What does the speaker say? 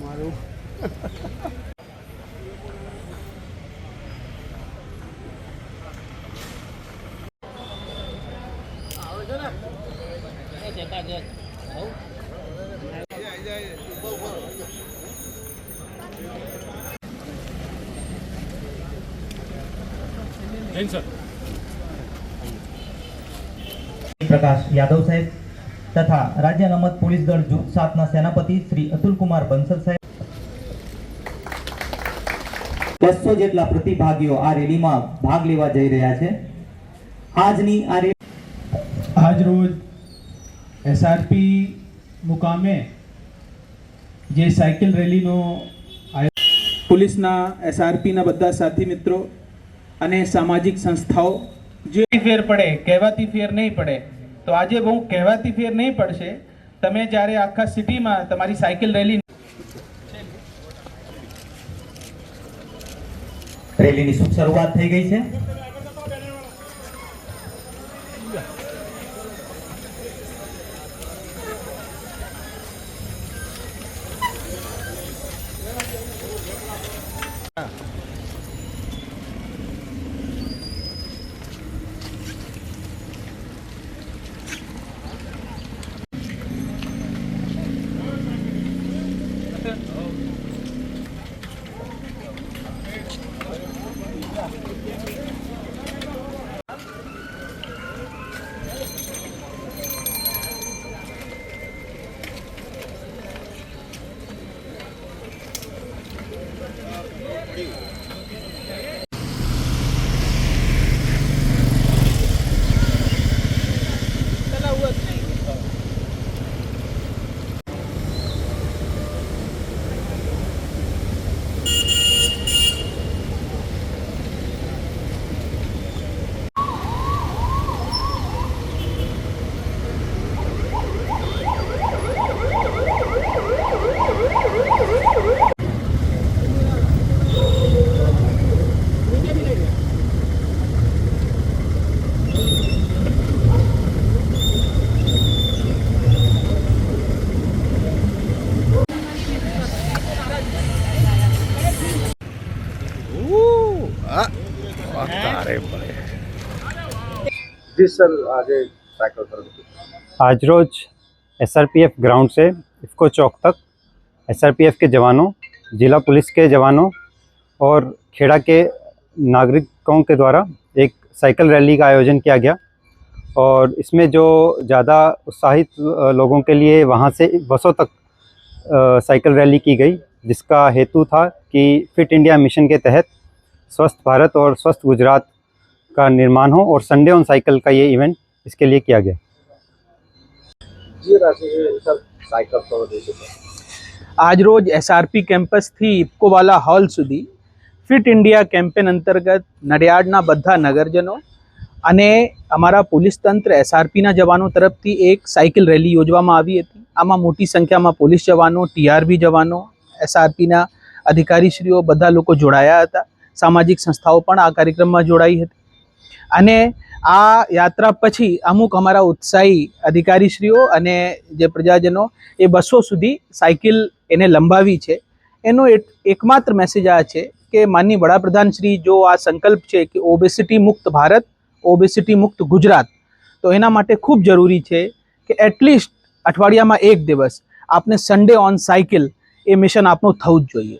મારું પ્રકાશ યાદવ સાહેબ તથા રાજ્ય રમત પોલીસ દળ જૂથ સાતના સેનાપતિ શ્રી અતુલ કુમાર બંસલ સાહેબ. બસો જેટલા પ્રતિભાગીઓ આ રેલીમાં ભાગ લેવા જઈ રહ્યા છે. આજની આ રેલી આજ રોજ એસઆરપી મુકામે જે સાયકલ રેલીનો પોલીસના એસઆરપીના બધા સાથી મિત્રો અને સામાજિક સંસ્થાઓ જે ફેર પડે કહેવાતી ફેર નહીં પડે. તો આજે બહુ કહેવાતી ફેર નહીં પડશે. તમે જ્યારે આખા સિટીમાં તમારી સાયકલ રેલી રેલીની શું શરૂઆત થઈ ગઈ છે? जी सर आगे साइकिल पर आज रोज एसआरपीएफ ग्राउंड से इफ़को चौक तक एसआरपीएफ के जवानों जिला पुलिस के जवानों और खेड़ा के नागरिकों के द्वारा एक साइकिल रैली का आयोजन किया गया। और इसमें जो ज़्यादा उत्साहित लोगों के लिए वहाँ से बसों तक साइकिल रैली की गई जिसका हेतु था कि फिट इंडिया मिशन के तहत स्वस्थ भारत और स्वस्थ गुजरात का निर्माण हो और संडे ऑन साइकिल का ये इवेंट इसके लिए किया गया जी राशि सर साइकिल પર દેશે આજરોજ એસઆરપી કેમ્પસથી ઇફકોવાલા હોલ સુધી ફિટ ઇન્ડિયા કેમ્પેન અંતર્ગત નડિયાદના બધા નગરજનો અને અમારા પોલીસ તંત્ર એસઆરપીના જવાનો તરફથી એક સાયકલ રેલી યોજવામાં આવી હતી આમાં મોટી સંખ્યામાં પોલીસ જવાનો ટીઆરબી જવાનો એસઆરપીના અધિકારીશ્રીઓ બધા લોકો જોડાયા હતા સામાજિક સંસ્થાઓ પણ આ કાર્યક્રમમાં જોડાઈ હતી અને આ યાત્રા પછી અમુક અમારા ઉત્સાહી અધિકારીશ્રીઓ અને જે પ્રજાજનો એ બસો સુધી સાયકલ એને લંબાવી છે. એનો એક, એકમાત્ર મેસેજ આ છે કે માનની વડાપ્રધાન શ્રી જો આ સંકલ્પ છે કે ઓબેસિટી મુક્ત ભારત ઓબેસિટી મુક્ત ગુજરાત, તો એના માટે ખૂબ જરૂરી છે કે એટલીસ્ટ અઠવાડિયામાં એક દિવસ આપને સન્ડે ઓન સાયકલ એ મિશન આપનું થવું જ જોઈએ.